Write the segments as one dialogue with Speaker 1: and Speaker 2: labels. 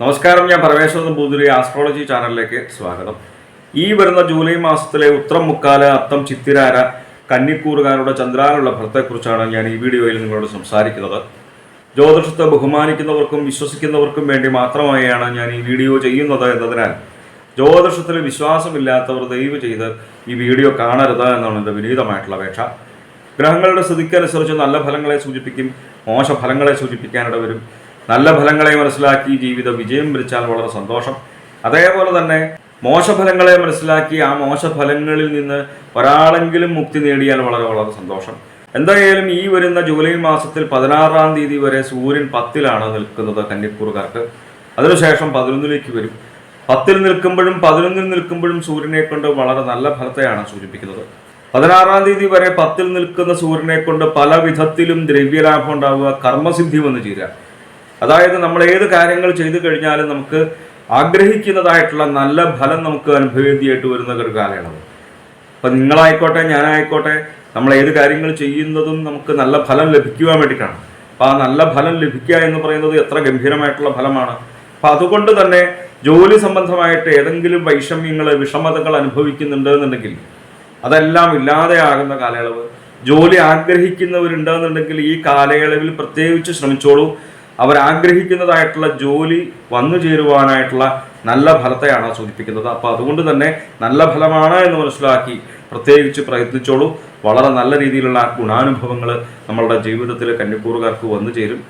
Speaker 1: നമസ്കാരം ഞാൻ പരമേശ്വരൻ നമ്പൂതിരി ആസ്ട്രോളജി ചാനലിലേക്ക് സ്വാഗതം. ഈ വരുന്ന ജൂലൈ മാസത്തിലെ ഉത്രം മുക്കാല അത്തം ചിത്തിരാര കന്നിക്കൂറുകാരുടെ ചന്ദ്രാനുള്ള ഫലത്തെക്കുറിച്ചാണ് ഞാൻ ഈ വീഡിയോയിൽ നിങ്ങളോട് സംസാരിക്കുന്നത്. ജ്യോതിഷത്തെ ബഹുമാനിക്കുന്നവർക്കും വിശ്വസിക്കുന്നവർക്കും വേണ്ടി മാത്രമായാണ് ഞാൻ ഈ വീഡിയോ ചെയ്യുന്നത് എന്നതിനാൽ ജ്യോതിഷത്തിൽ വിശ്വാസമില്ലാത്തവർ ദയവ് ചെയ്ത് ഈ വീഡിയോ കാണരുത് എന്നാണ് എന്റെ വിനീതമായിട്ടുള്ള അപേക്ഷ. ഗ്രഹങ്ങളുടെ സ്ഥിതിക്കനുസരിച്ച് നല്ല ഫലങ്ങളെ സൂചിപ്പിക്കും മോശ ഫലങ്ങളെ സൂചിപ്പിക്കാനിട വരും നല്ല ഫലങ്ങളെ മനസ്സിലാക്കി ജീവിത വിജയം വരിച്ചാൽ വളരെ സന്തോഷം. അതേപോലെ തന്നെ മോശഫലങ്ങളെ മനസ്സിലാക്കി ആ മോശഫലങ്ങളിൽ നിന്ന് ഒരാളെങ്കിലും മുക്തി നേടിയാൽ വളരെ വളരെ സന്തോഷം. എന്തായാലും ഈ വരുന്ന ജൂലൈ മാസത്തിൽ പതിനാറാം തീയതി വരെ സൂര്യൻ പത്തിലാണ് നിൽക്കുന്നത് കന്നിക്കൂറുകാർക്ക് അതിനുശേഷം പതിനൊന്നിലേക്ക് വരും. പത്തിൽ നിൽക്കുമ്പോഴും പതിനൊന്നിൽ നിൽക്കുമ്പോഴും സൂര്യനെ കൊണ്ട് വളരെ നല്ല ഫലത്തെയാണ് സൂചിപ്പിക്കുന്നത്. പതിനാറാം തീയതി വരെ പത്തിൽ നിൽക്കുന്ന സൂര്യനെ കൊണ്ട് പല വിധത്തിലും ദ്രവ്യലാഭം ഉണ്ടാവുക കർമ്മസിദ്ധി വന്നു ചേരുക. അതായത് നമ്മൾ ഏത് കാര്യങ്ങൾ ചെയ്തു കഴിഞ്ഞാലും നമുക്ക് ആഗ്രഹിക്കുന്നതായിട്ടുള്ള നല്ല ഫലം നമുക്ക് അനുഭവേദ്യമായിട്ട് വരുന്ന ഒരു കാലയളവ്. അപ്പം നിങ്ങളായിക്കോട്ടെ ഞാനായിക്കോട്ടെ നമ്മൾ ഏത് കാര്യങ്ങൾ ചെയ്യുന്നതും നമുക്ക് നല്ല ഫലം ലഭിക്കുവാൻ വേണ്ടിയിട്ടാണ്. അപ്പം ആ നല്ല ഫലം ലഭിക്കുക എന്ന് പറയുന്നത് എത്ര ഗംഭീരമായിട്ടുള്ള ഫലമാണ്. അപ്പം അതുകൊണ്ട് തന്നെ ജോലി സംബന്ധമായിട്ട് ഏതെങ്കിലും വൈഷമ്യങ്ങൾ വിഷമതകൾ അനുഭവിക്കുന്നുണ്ട് എന്നുണ്ടെങ്കിൽ അതെല്ലാം ഇല്ലാതെയാകുന്ന കാലയളവ്. ജോലി ആഗ്രഹിക്കുന്നവരുണ്ടെന്നുണ്ടെങ്കിൽ ഈ കാലയളവിൽ പ്രത്യേകിച്ച് ശ്രമിച്ചോളൂ. അവരാഗ്രഹിക്കുന്നതായിട്ടുള്ള ജോലി വന്നു ചേരുവാനായിട്ടുള്ള നല്ല ഫലത്തെയാണ് സൂചിപ്പിക്കുന്നത്. അപ്പോൾ അതുകൊണ്ട് തന്നെ നല്ല ഫലമാണ് എന്ന് മനസ്സിലാക്കി പ്രത്യേകിച്ച് പ്രയത്നിച്ചോളൂ. വളരെ നല്ല രീതിയിലുള്ള ഗുണാനുഭവങ്ങൾ നമ്മളുടെ ജീവിതത്തിൽ കന്നിക്കൂറുകാർക്ക് വന്നു ചേരും.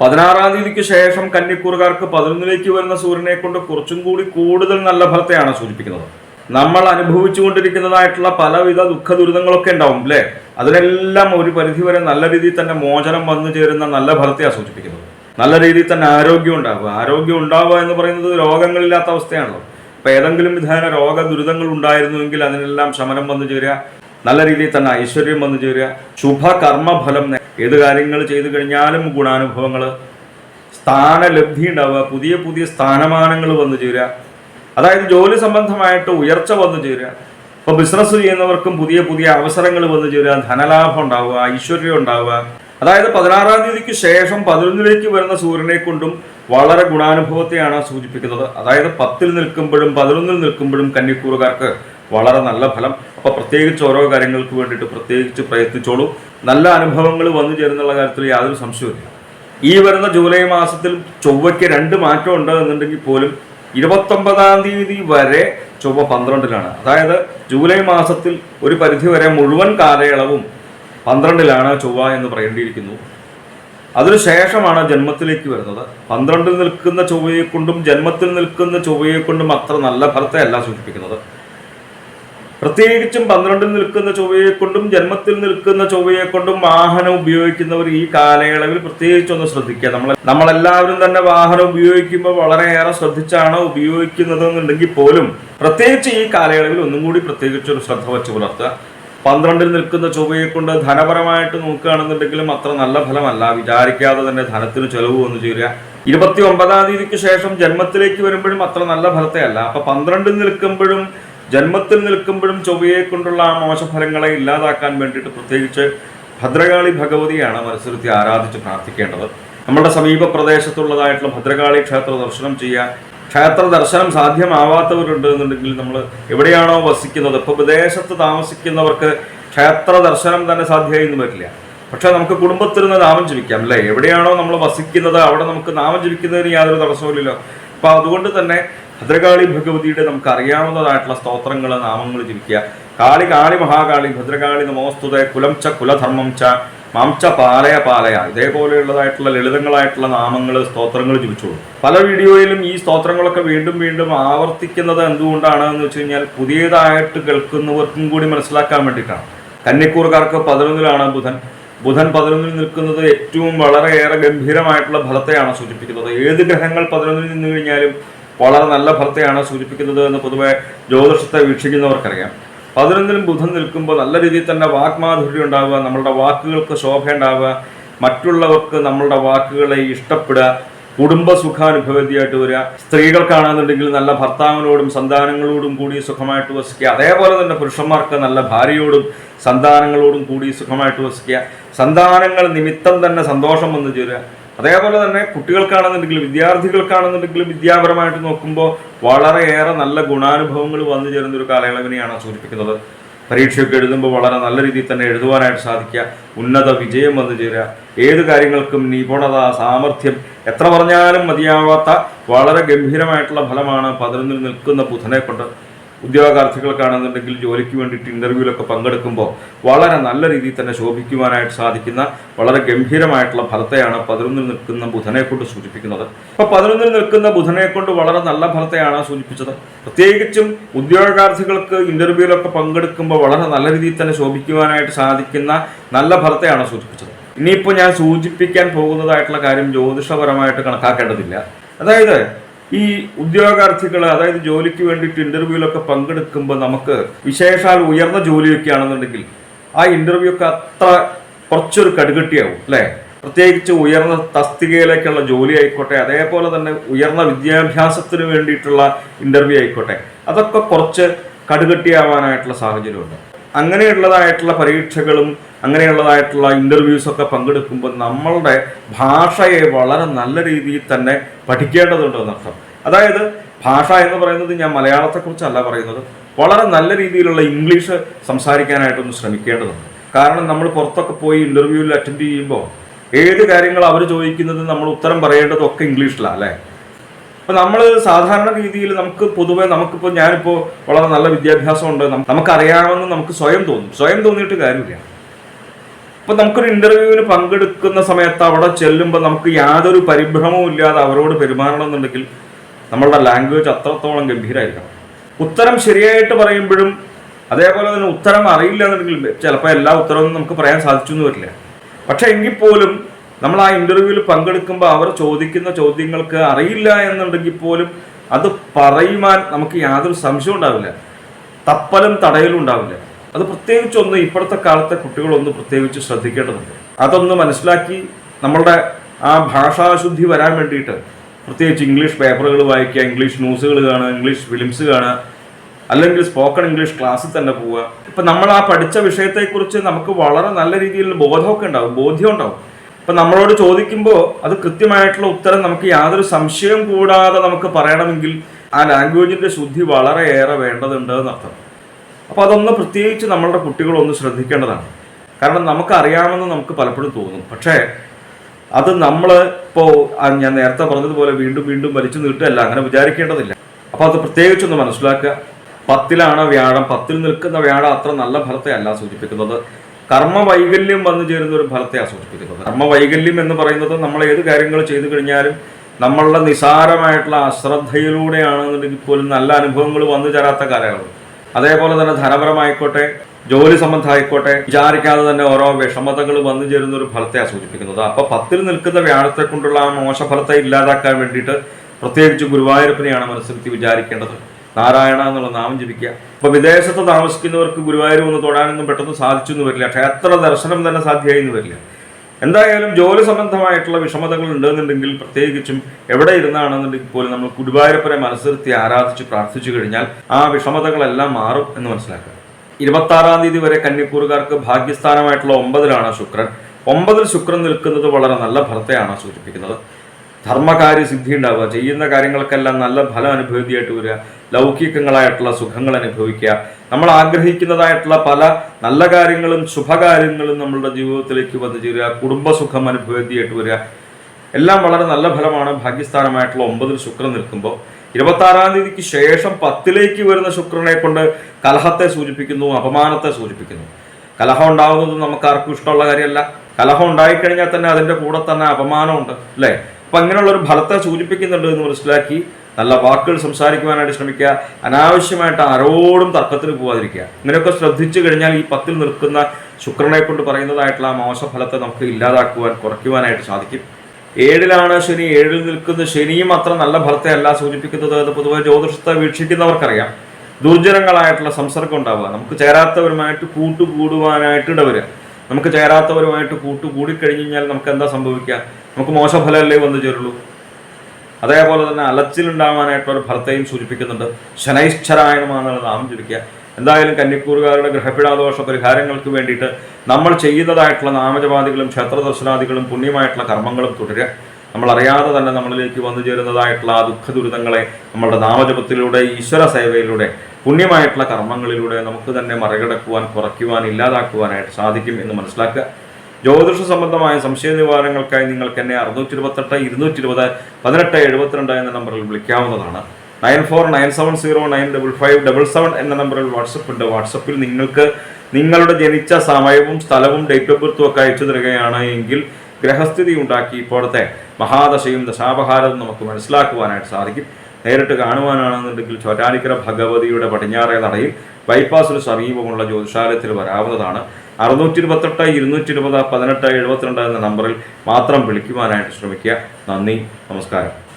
Speaker 1: പതിനാറാം തീയതിക്ക് ശേഷം കന്നിക്കൂറുകാർക്ക് പതിനൊന്നിലേക്ക് വരുന്ന സൂര്യനെ കൊണ്ട് കുറച്ചും കൂടി കൂടുതൽ നല്ല ഫലത്തെയാണ് സൂചിപ്പിക്കുന്നത്. നമ്മൾ അനുഭവിച്ചുകൊണ്ടിരിക്കുന്നതായിട്ടുള്ള പലവിധ ദുഃഖ ദുരിതങ്ങളൊക്കെ ഉണ്ടാവും അല്ലേ? അതിനെല്ലാം ഒരു പരിധിവരെ നല്ല രീതിയിൽ തന്നെ മോചനം വന്നു ചേരുന്ന നല്ല ഫലത്തെയാണ് സൂചിപ്പിക്കുന്നത്. നല്ല രീതിയിൽ തന്നെ ആരോഗ്യം ഉണ്ടാവുക. ആരോഗ്യം ഉണ്ടാവുക എന്ന് പറയുന്നത് രോഗങ്ങളില്ലാത്ത അവസ്ഥയാണല്ലോ. അപ്പോൾ ഏതെങ്കിലും വിധാന രോഗ ദുരിതങ്ങൾ ഉണ്ടായിരുന്നുവെങ്കിൽ അതിനെല്ലാം ശമനം വന്നു ചേരുക നല്ല രീതിയിൽ തന്നെ ഐശ്വര്യം വന്നു ചേരുക ശുഭകർമ്മഫലം കർമ്മഫലം ഏത് കാര്യങ്ങൾ ചെയ്തു കഴിഞ്ഞാലും ഗുണാനുഭവങ്ങൾ സ്ഥാനലബ്ധി ഉണ്ടാവുക പുതിയ പുതിയ സ്ഥാനമാനങ്ങൾ വന്നു ചേരുക. അതായത് ജോലി സംബന്ധമായിട്ട് ഉയർച്ച വന്നു ചേരുക. ഇപ്പൊ ബിസിനസ് ചെയ്യുന്നവർക്കും പുതിയ പുതിയ അവസരങ്ങൾ വന്നു ചേരുക ധനലാഭം ഉണ്ടാവുക ഐശ്വര്യം ഉണ്ടാവുക. അതായത് പതിനാറാം തീയതിക്ക് ശേഷം പതിനൊന്നിലേക്ക് വരുന്ന സൂര്യനെ കൊണ്ടും വളരെ ഗുണാനുഭവത്തെയാണ് സൂചിപ്പിക്കുന്നത്. അതായത് പത്തിൽ നിൽക്കുമ്പോഴും പതിനൊന്നിൽ നിൽക്കുമ്പോഴും കന്നിക്കൂറുകാർക്ക് വളരെ നല്ല ഫലം. അപ്പോൾ പ്രത്യേകിച്ച് ഓരോ കാര്യങ്ങൾക്ക് വേണ്ടിയിട്ട് പ്രത്യേകിച്ച് പ്രയത്നിച്ചോളൂ. നല്ല അനുഭവങ്ങൾ വന്നു ചേരുന്നുള്ള കാര്യത്തിൽ യാതൊരു സംശയവുമില്ല. ഈ വരുന്ന ജൂലൈ മാസത്തിൽ ചൊവ്വയ്ക്ക് രണ്ട് മാറ്റം ഉണ്ട് എന്നുണ്ടെങ്കിൽ പോലും ഇരുപത്തൊമ്പതാം തീയതി വരെ ചൊവ്വ പന്ത്രണ്ടിലാണ്. അതായത് ജൂലൈ മാസത്തിൽ ഒരു പരിധി വരെ മുഴുവൻ കാലയളവും പന്ത്രണ്ടിലാണ് ചൊവ്വ എന്ന് പറയേണ്ടിയിരിക്കുന്നു. അതിനുശേഷമാണ് ജന്മത്തിലേക്ക് വരുന്നത്. പന്ത്രണ്ടിൽ നിൽക്കുന്ന ചൊവ്വയെ കൊണ്ടും ജന്മത്തിൽ നിൽക്കുന്ന ചൊവ്വയെ കൊണ്ടും അത്ര നല്ല ഫലത്തെ അല്ല സൂചിപ്പിക്കുന്നത്. പ്രത്യേകിച്ചും പന്ത്രണ്ടിൽ നിൽക്കുന്ന ചൊവ്വയെ കൊണ്ടും ജന്മത്തിൽ നിൽക്കുന്ന ചൊവ്വയെ കൊണ്ടും വാഹനം ഉപയോഗിക്കുന്നവർ ഈ കാലയളവിൽ പ്രത്യേകിച്ച് ഒന്ന് ശ്രദ്ധിക്കുക. നമ്മൾ നമ്മളെല്ലാവരും തന്നെ വാഹനം ഉപയോഗിക്കുമ്പോൾ വളരെയേറെ ശ്രദ്ധിച്ചാണ് ഉപയോഗിക്കുന്നത് എന്നുണ്ടെങ്കിൽ പോലും പ്രത്യേകിച്ച് ഈ കാലയളവിൽ ഒന്നും കൂടി പ്രത്യേകിച്ച് ഒരു ശ്രദ്ധ വെച്ച് പുലർത്തുക. പന്ത്രണ്ടിൽ നിൽക്കുന്ന ചൊവ്വയെ കൊണ്ട് ധനപരമായിട്ട് നോക്കുകയാണെന്നുണ്ടെങ്കിലും അത്ര നല്ല ഫലമല്ല. വിചാരിക്കാതെ തന്നെ ധനത്തിന് ചെലവ് വന്നു ചേരുക. ഇരുപത്തി ഒമ്പതാം തീയതിക്ക് ശേഷം ജന്മത്തിലേക്ക് വരുമ്പോഴും അത്ര നല്ല ഫലത്തെ അല്ല അപ്പൊ പന്ത്രണ്ടിൽ നിൽക്കുമ്പോഴും ജന്മത്തിൽ നിൽക്കുമ്പോഴും ചൊവ്വയെ കൊണ്ടുള്ള ആ മോശഫലങ്ങളെ ഇല്ലാതാക്കാൻ വേണ്ടിയിട്ട് പ്രത്യേകിച്ച് ഭദ്രകാളി ഭഗവതിയാണ് മനസ്സിരുത്തി ആരാധിച്ച് പ്രാർത്ഥിക്കേണ്ടത്. നമ്മുടെ സമീപ പ്രദേശത്തുള്ളതായിട്ടുള്ള ഭദ്രകാളി ക്ഷേത്ര ദർശനം ചെയ്യുക. ക്ഷേത്ര ദർശനം സാധ്യമാവാത്തവരുണ്ട് എന്നുണ്ടെങ്കിൽ നമ്മൾ എവിടെയാണോ വസിക്കുന്നത് ഇപ്പോൾ വിദേശത്ത് താമസിക്കുന്നവർക്ക് ക്ഷേത്ര ദർശനം തന്നെ സാധ്യമായി എന്ന് പറ്റില്ല. പക്ഷെ നമുക്ക് കുടുംബത്തിരുന്ന് നാമം ജപിക്കാം അല്ലേ? എവിടെയാണോ നമ്മൾ വസിക്കുന്നത് അവിടെ നമുക്ക് നാമം ജപിക്കുന്നതിന് യാതൊരു തടസ്സമില്ലല്ലോ അപ്പൊ അതുകൊണ്ട് തന്നെ ഭദ്രകാളി ഭഗവതിയുടെ നമുക്ക് അറിയാവുന്നതായിട്ടുള്ള സ്തോത്രങ്ങൾ നാമങ്ങൾ ജപിക്കുക. കാളി കാളി മഹാകാളി ഭദ്രകാളി നമോസ്തുത കുലം ച കുലധർമ്മം ച മാംച പാലയ പാലയ. ഇതേപോലെയുള്ളതായിട്ടുള്ള ലളിതങ്ങളായിട്ടുള്ള നാമങ്ങൾ സ്തോത്രങ്ങൾ ജപിച്ചോളൂ. പല വീഡിയോയിലും ഈ സ്തോത്രങ്ങളൊക്കെ വീണ്ടും വീണ്ടും ആവർത്തിക്കുന്നത് എന്തുകൊണ്ടാണ് എന്ന് വെച്ച് കഴിഞ്ഞാൽ പുതിയതായിട്ട് കേൾക്കുന്നവർക്കും കൂടി മനസ്സിലാക്കാൻ വേണ്ടിയിട്ടാണ്. കന്നിക്കൂറുകാർക്ക് പതിനൊന്നിലാണ് ബുധൻ. ബുധൻ പതിനൊന്നിൽ നിൽക്കുന്നത് ഏറ്റവും വളരെയേറെ ഗംഭീരമായിട്ടുള്ള ഫലത്തെയാണ് സൂചിപ്പിക്കുന്നത്. ഏത് ഗ്രഹങ്ങൾ പതിനൊന്നിൽ നിന്ന് കഴിഞ്ഞാലും വളരെ നല്ല ഫലത്തെയാണ് സൂചിപ്പിക്കുന്നത് എന്ന് പൊതുവെ ജ്യോതിഷത്തെ വീക്ഷിക്കുന്നവർക്കറിയാം. പതിനൊന്നിലും ബുധൻ നിൽക്കുമ്പോൾ നല്ല രീതിയിൽ തന്നെ വാക്മാധുര്യം ഉണ്ടാവുക നമ്മളുടെ വാക്കുകൾക്ക് ശോഭ ഉണ്ടാവുക മറ്റുള്ളവർക്ക് നമ്മളുടെ വാക്കുകളെ ഇഷ്ടപ്പെടുക കുടുംബ സുഖാനുഭവതിയായിട്ട് വരിക. സ്ത്രീകൾക്കാണെന്നുണ്ടെങ്കിൽ നല്ല ഭർത്താവിനോടും സന്താനങ്ങളോടും കൂടി സുഖമായിട്ട് വസിക്കുക. അതേപോലെ തന്നെ പുരുഷന്മാർക്ക് നല്ല ഭാര്യയോടും സന്താനങ്ങളോടും കൂടി സുഖമായിട്ട് വസിക്കുക. സന്താനങ്ങൾ നിമിത്തം തന്നെ സന്തോഷം വന്നു ചേരുക. അതേപോലെ തന്നെ കുട്ടികൾക്കാണെന്നുണ്ടെങ്കിലും വിദ്യാർത്ഥികൾക്കാണെന്നുണ്ടെങ്കിലും വിദ്യാപരമായിട്ട് നോക്കുമ്പോൾ വളരെയേറെ നല്ല ഗുണാനുഭവങ്ങൾ വന്നു ചേരുന്ന ഒരു കാലയളവിനെയാണ് സൂചിപ്പിക്കുന്നത്. പരീക്ഷയൊക്കെ എഴുതുമ്പോൾ വളരെ നല്ല രീതിയിൽ തന്നെ എഴുതുവാനായിട്ട് സാധിക്കുക ഉന്നത വിജയം വന്നു ചേരുക. ഏത് കാര്യങ്ങൾക്കും നിപുണത സാമർഥ്യം എത്ര പറഞ്ഞാലും മതിയാവാത്ത വളരെ ഗംഭീരമായിട്ടുള്ള ഫലമാണ് പതിനൊന്നിൽ നിൽക്കുന്ന ബുധനെ കൊണ്ട് ഉദ്യോഗാർത്ഥികൾക്കാണെന്നുണ്ടെങ്കിൽ ജോലിക്ക് വേണ്ടിയിട്ട് ഇന്റർവ്യൂവിലൊക്കെ പങ്കെടുക്കുമ്പോൾ വളരെ നല്ല രീതിയിൽ തന്നെ ശോഭിക്കുവാനായിട്ട് സാധിക്കുന്ന വളരെ ഗംഭീരമായിട്ടുള്ള ഫലത്തെയാണ് പതിനൊന്നിൽ നിൽക്കുന്ന ബുധനെ കൊണ്ട് സൂചിപ്പിക്കുന്നത്. അപ്പൊ പതിനൊന്നിൽ നിൽക്കുന്ന ബുധനെ കൊണ്ട് വളരെ നല്ല ഫലത്തെയാണ് സൂചിപ്പിച്ചത്. പ്രത്യേകിച്ചും ഉദ്യോഗാർത്ഥികൾക്ക് ഇന്റർവ്യൂവിലൊക്കെ പങ്കെടുക്കുമ്പോൾ വളരെ നല്ല രീതിയിൽ തന്നെ ശോഭിക്കുവാനായിട്ട് സാധിക്കുന്ന നല്ല ഫലത്തെയാണ് സൂചിപ്പിച്ചത്. ഇനിയിപ്പോൾ ഞാൻ സൂചിപ്പിക്കാൻ പോകുന്നതായിട്ടുള്ള കാര്യം ജ്യോതിഷപരമായിട്ട് കണക്കാക്കേണ്ടതില്ല. അതായത് ഈ ഉദ്യോഗാർത്ഥികൾ അതായത് ജോലിക്ക് വേണ്ടിയിട്ട് ഇന്റർവ്യൂവിലൊക്കെ പങ്കെടുക്കുമ്പോൾ നമുക്ക് വിശേഷാൽ ഉയർന്ന ജോലിയൊക്കെ ആണെന്നുണ്ടെങ്കിൽ ആ ഇന്റർവ്യൂ ഒക്കെ അത്ര കുറച്ചൊരു കടുകട്ടിയാവും അല്ലേ? പ്രത്യേകിച്ച് ഉയർന്ന തസ്തികയിലേക്കുള്ള ജോലി ആയിക്കോട്ടെ അതേപോലെ തന്നെ ഉയർന്ന വിദ്യാഭ്യാസത്തിന് വേണ്ടിയിട്ടുള്ള ഇന്റർവ്യൂ ആയിക്കോട്ടെ അതൊക്കെ കുറച്ച് കടുകട്ടിയാവാനായിട്ടുള്ള സാഹചര്യമുണ്ട്. അങ്ങനെയുള്ളതായിട്ടുള്ള പരീക്ഷകളും അങ്ങനെയുള്ളതായിട്ടുള്ള ഇന്റർവ്യൂസൊക്കെ പങ്കെടുക്കുമ്പോൾ നമ്മളുടെ ഭാഷയെ വളരെ നല്ല രീതിയിൽ തന്നെ പഠിക്കേണ്ടതുണ്ട് എന്നർത്ഥം. അതായത് ഭാഷ എന്ന് പറയുന്നത് ഞാൻ മലയാളത്തെക്കുറിച്ചല്ല പറയുന്നത്. വളരെ നല്ല രീതിയിലുള്ള ഇംഗ്ലീഷ് സംസാരിക്കാനായിട്ടൊന്ന് ശ്രമിക്കേണ്ടതുണ്ട്. കാരണം നമ്മൾ പുറത്തൊക്കെ പോയി ഇന്റർവ്യൂവിൽ അറ്റൻഡ് ചെയ്യുമ്പോൾ ഏത് കാര്യങ്ങൾ അവർ ചോദിക്കുന്നത് നമ്മൾ ഉത്തരം പറയേണ്ടതൊക്കെ ഇംഗ്ലീഷിലാണ് അല്ലേ? അപ്പൊ നമ്മൾ സാധാരണ രീതിയിൽ നമുക്ക് പൊതുവെ നമുക്കിപ്പോൾ ഞാനിപ്പോൾ വളരെ നല്ല വിദ്യാഭ്യാസമുണ്ട്. നമുക്ക് നമുക്കറിയാമെന്ന് നമുക്ക് സ്വയം തോന്നും. സ്വയം തോന്നിയിട്ട് കാര്യമില്ല. അപ്പൊ നമുക്കൊരു ഇന്റർവ്യൂവിന് പങ്കെടുക്കുന്ന സമയത്ത് അവിടെ ചെല്ലുമ്പോൾ നമുക്ക് യാതൊരു പരിഭ്രമവും ഇല്ലാതെ അവരോട് പെരുമാറണം എന്നുണ്ടെങ്കിൽ നമ്മളുടെ ലാംഗ്വേജ് അത്രത്തോളം ഗംഭീരമായിരിക്കണം ഉത്തരം ശരിയായിട്ട് പറയുമ്പോഴും അതേപോലെ തന്നെ ഉത്തരം അറിയില്ല എന്നുണ്ടെങ്കിൽ ചിലപ്പോൾ എല്ലാ ഉത്തരവും നമുക്ക് പറയാൻ സാധിച്ചു എന്ന് വരില്ല. പക്ഷെ എങ്കിൽ പോലും നമ്മൾ ആ ഇന്റർവ്യൂവിൽ പങ്കെടുക്കുമ്പോൾ അവർ ചോദിക്കുന്ന ചോദ്യങ്ങൾക്ക് അറിയില്ല എന്നുണ്ടെങ്കിൽ പോലും അത് പറയുവാൻ നമുക്ക് യാതൊരു സംശയവും ഉണ്ടാവില്ല. തപ്പലും തടയലും ഉണ്ടാവില്ല. അത് പ്രത്യേകിച്ചൊന്ന് ഇപ്പോഴത്തെ കാലത്തെ കുട്ടികളൊന്ന് പ്രത്യേകിച്ച് ശ്രദ്ധിക്കേണ്ടതുണ്ട്. അതൊന്ന് മനസ്സിലാക്കി നമ്മളുടെ ആ ഭാഷാശുദ്ധി വരാൻ വേണ്ടിയിട്ട് പ്രത്യേകിച്ച് ഇംഗ്ലീഷ് പേപ്പറുകൾ വായിക്കുക ഇംഗ്ലീഷ് ന്യൂസുകൾ കാണുക ഇംഗ്ലീഷ് ഫിലിംസ് കാണുക അല്ലെങ്കിൽ സ്പോക്കൺ ഇംഗ്ലീഷ് ക്ലാസ്സിൽ തന്നെ പോവുക. ഇപ്പം നമ്മൾ ആ പഠിച്ച വിഷയത്തെക്കുറിച്ച് നമുക്ക് വളരെ നല്ല രീതിയിൽ ബോധമൊക്കെ ഉണ്ടാവും ബോധ്യം ഉണ്ടാവും. ഇപ്പം നമ്മളോട് ചോദിക്കുമ്പോൾ അത് കൃത്യമായിട്ടുള്ള ഉത്തരം നമുക്ക് യാതൊരു സംശയവും കൂടാതെ നമുക്ക് പറയണമെങ്കിൽ ആ ലാംഗ്വേജിന്റെ ശുദ്ധി വളരെയേറെ വേണ്ടതുണ്ട് എന്നർത്ഥം. അപ്പോൾ അതൊന്ന് പ്രത്യേകിച്ച് നമ്മളുടെ കുട്ടികളൊന്ന് ശ്രദ്ധിക്കേണ്ടതാണ്. കാരണം നമുക്ക് അറിയാമെന്ന് നമുക്ക് പലപ്പോഴും തോന്നും. പക്ഷേ അത് നമ്മൾ ഇപ്പോൾ ഞാൻ നേരത്തെ പറഞ്ഞതുപോലെ വീണ്ടും വീണ്ടും വലിച്ചു നീട്ടുകയല്ല അങ്ങനെ വിചാരിക്കേണ്ടതില്ല. അപ്പോൾ അത് പ്രത്യേകിച്ചൊന്ന് മനസ്സിലാക്കുക. പത്തിലാണ് വ്യാഴം. പത്തിൽ നിൽക്കുന്ന വ്യാഴം അത്ര നല്ല ഫലത്തെ അല്ല സൂചിപ്പിക്കുന്നത്. കർമ്മ വൈകല്യം വന്നു ചേരുന്ന ഒരു ഫലത്തെ സൂചിപ്പിക്കുന്നത് കർമ്മ വൈകല്യം എന്ന് പറയുന്നത് നമ്മൾ ഏത് കാര്യങ്ങൾ ചെയ്തു കഴിഞ്ഞാലും നമ്മളുടെ നിസാരമായിട്ടുള്ള അശ്രദ്ധയിലൂടെയാണെന്നുണ്ടെങ്കിൽ പോലും നല്ല അനുഭവങ്ങൾ വന്നു ചേരാത്ത കാലയളവ്. അതേപോലെ തന്നെ ധനപരമായിക്കോട്ടെ ജോലി സംബന്ധമായിക്കോട്ടെ വിചാരിക്കാതെ തന്നെ ഓരോ വിഷമതകൾ വന്നു ചേരുന്ന ഒരു ഫലത്തെ സൂചിപ്പിക്കുന്നത് അപ്പൊ പത്തിൽ നിൽക്കുന്ന വ്യാഴത്തെ കൊണ്ടുള്ള ആ മോശഫലത്തെ ഇല്ലാതാക്കാൻ വേണ്ടിയിട്ട് പ്രത്യേകിച്ച് ഗുരുവായൂരപ്പനെയാണ് മനസ്സിലത്തി വിചാരിക്കേണ്ടത്. നാരായണ എന്നുള്ള നാമം ജപിക്കുക. അപ്പൊ വിദേശത്ത് താമസിക്കുന്നവർക്ക് ഗുരുവായൂർ ഒന്ന് തൊടാനൊന്നും പെട്ടെന്ന് സാധിച്ചു എന്ന് വരില്ല ക്ഷേത്ര ദർശനം തന്നെ സാധ്യമായി എന്ന് വരില്ല. എന്തായാലും ജോലി സംബന്ധമായിട്ടുള്ള വിഷമതകൾ ഉണ്ടെന്നുണ്ടെങ്കിൽ പ്രത്യേകിച്ചും എവിടെ ഇരുന്നാണെന്നുണ്ടെങ്കിൽ പോലും നമ്മൾ ഗുരുവായൂരപ്പനെ മനസ്സിരുത്തി ആരാധിച്ച് പ്രാർത്ഥിച്ചു കഴിഞ്ഞാൽ ആ വിഷമതകളെല്ലാം മാറും എന്ന് മനസ്സിലാക്കുക. ഇരുപത്തി ആറാം തീയതി വരെ കന്നിക്കൂറുകാർക്ക് ഭാഗ്യസ്ഥാനമായിട്ടുള്ള ഒമ്പതിലാണ് ശുക്രൻ. ഒമ്പതിൽ ശുക്രൻ നിൽക്കുന്നത് വളരെ നല്ല ഫലത്തെയാണ് സൂചിപ്പിക്കുന്നത്. ധർമ്മകാര്യ സിദ്ധി ഉണ്ടാവുക ചെയ്യുന്ന കാര്യങ്ങൾക്കെല്ലാം നല്ല ഫലം അനുഭവിക്കുകയായിട്ട് വരിക ലൗകികങ്ങളായിട്ടുള്ള സുഖങ്ങൾ അനുഭവിക്കുക. നമ്മൾ ആഗ്രഹിക്കുന്നതായിട്ടുള്ള പല നല്ല കാര്യങ്ങളും ശുഭകാര്യങ്ങളും നമ്മളുടെ ജീവിതത്തിലേക്ക് വന്നു ചേരുക കുടുംബസുഖം അനുഭവിക്കുകയായിട്ട് വരിക. എല്ലാം വളരെ നല്ല ഫലമാണ്. ഭാഗ്യസ്ഥാനമായിട്ടുള്ള ഒമ്പതിൽ ശുക്രൻ നിൽക്കുമ്പോൾ ഇരുപത്തി ആറാം തീയതിക്ക് ശേഷം പത്തിലേക്ക് വരുന്ന ശുക്രനെ കൊണ്ട് കലഹത്തെ സൂചിപ്പിക്കുന്നു അപമാനത്തെ സൂചിപ്പിക്കുന്നു. കലഹം ഉണ്ടാകുന്നത് നമുക്ക് ആർക്കും ഇഷ്ടമുള്ള കാര്യമല്ല. കലഹം ഉണ്ടായിക്കഴിഞ്ഞാൽ തന്നെ അതിന്റെ കൂടെ തന്നെ അപമാനമുണ്ട് അല്ലേ? അപ്പൊ അങ്ങനെയുള്ള ഒരു ഫലത്തെ സൂചിപ്പിക്കുന്നുണ്ട് എന്ന് മനസ്സിലാക്കി നല്ല വാക്കുകൾ സംസാരിക്കുവാനായിട്ട് ശ്രമിക്കുക. അനാവശ്യമായിട്ട് ആരോടും തർക്കത്തിന് പോവാതിരിക്കുക. ഇങ്ങനെയൊക്കെ ശ്രദ്ധിച്ചു കഴിഞ്ഞാൽ ഈ പത്തിൽ നിൽക്കുന്ന ശുക്രനെ കൊണ്ട് പറയുന്നതായിട്ടുള്ള ആ മോശഫലത്തെ നമുക്ക് ഇല്ലാതാക്കുവാൻ കുറയ്ക്കുവാനായിട്ട് സാധിക്കും. ഏഴിലാണ് ശനി. ഏഴിൽ നിൽക്കുന്ന ശനിയും അത്ര നല്ല ഫലത്തെ അല്ല സൂചിപ്പിക്കുന്നത് എന്ന് പൊതുവെ ജ്യോതിഷത്തെ വീക്ഷിക്കുന്നവർക്കറിയാം. ദുർജനങ്ങളായിട്ടുള്ള സംസർഗം ഉണ്ടാവുക. നമുക്ക് ചേരാത്തവരുമായിട്ട് കൂട്ടുകൂടുവാനായിട്ട് ഇടവരിക. നമുക്ക് ചേരാത്തവരുമായിട്ട് കൂട്ടുകൂടി കഴിഞ്ഞു കഴിഞ്ഞാൽ നമുക്ക് എന്താ സംഭവിക്കുക? നമുക്ക് മോശഫലമല്ലേ വന്നു ചേരുള്ളൂ. അതേപോലെ തന്നെ അലച്ചിലുണ്ടാവാനായിട്ടുള്ള ഫലത്തെയും സൂചിപ്പിക്കുന്നുണ്ട്. ശനൈശ്ചരായണമാണെന്നുള്ള നാമം ചുരുക്കുക. എന്തായാലും കന്നിക്കൂറുകാരുടെ ഗ്രഹപിടാദോഷ പരിഹാരങ്ങൾക്ക് വേണ്ടിയിട്ട് നമ്മൾ ചെയ്യുന്നതായിട്ടുള്ള നാമജപാദികളും ക്ഷേത്രദർശനാദികളും പുണ്യമായിട്ടുള്ള കർമ്മങ്ങളും തുടരുക. നമ്മൾ അറിയാതെ തന്നെ നമ്മളിലേക്ക് വന്നു ചേരുന്നതായിട്ടുള്ള ആ ദുഃഖ ദുരിതങ്ങളെ നമ്മളുടെ നാമജപത്തിലൂടെ ഈശ്വര സേവയിലൂടെ പുണ്യമായിട്ടുള്ള കർമ്മങ്ങളിലൂടെ നമുക്ക് തന്നെ മറികടക്കുവാൻ കുറയ്ക്കുവാൻ ഇല്ലാതാക്കുവാനായിട്ട് സാധിക്കും എന്ന് മനസ്സിലാക്കുക. ജ്യോതിഷ സംബന്ധമായ സംശയ നിവാരണങ്ങൾക്കായി നിങ്ങൾക്ക് എന്നെ അറുന്നൂറ്റി ഇരുപത്തെട്ട് ഇരുന്നൂറ്റി ഇരുപത് പതിനെട്ട് എഴുപത്തിരണ്ട് എന്ന നമ്പറിൽ വിളിക്കാവുന്നതാണ്. Nine four nine seven zero nine double five double seven എന്ന നമ്പറിൽ വാട്സപ്പ് ഉണ്ട്. വാട്സപ്പിൽ നിങ്ങൾക്ക് നിങ്ങളുടെ ജനിച്ച സമയവും സ്ഥലവും ഡേറ്റ് ഓഫ് ബർത്തും ഒക്കെ അയച്ചു തരികയാണ് എങ്കിൽ ഗ്രഹസ്ഥിതി ഉണ്ടാക്കി ഇപ്പോഴത്തെ മഹാദശയും ദശാപഹാരവും നമുക്ക് മനസ്സിലാക്കുവാനായിട്ട് സാധിക്കും. നേരിട്ട് കാണുവാനാണെന്നുണ്ടെങ്കിൽ ചോറ്റാനിക്കര ഭഗവതിയുടെ പടിഞ്ഞാറേ നടയിൽ ബൈപ്പാസിന് സമീപമുള്ള ജ്യോതിഷാലയത്തിൽ വരാവുന്നതാണ്. അറുന്നൂറ്റി ഇരുപത്തെട്ട് ഇരുന്നൂറ്റി ഇരുപത് പതിനെട്ട് എഴുപത്തിരണ്ട് എന്ന നമ്പറിൽ മാത്രം വിളിക്കുവാനായിട്ട് ശ്രമിക്കുക. നന്ദി നമസ്കാരം.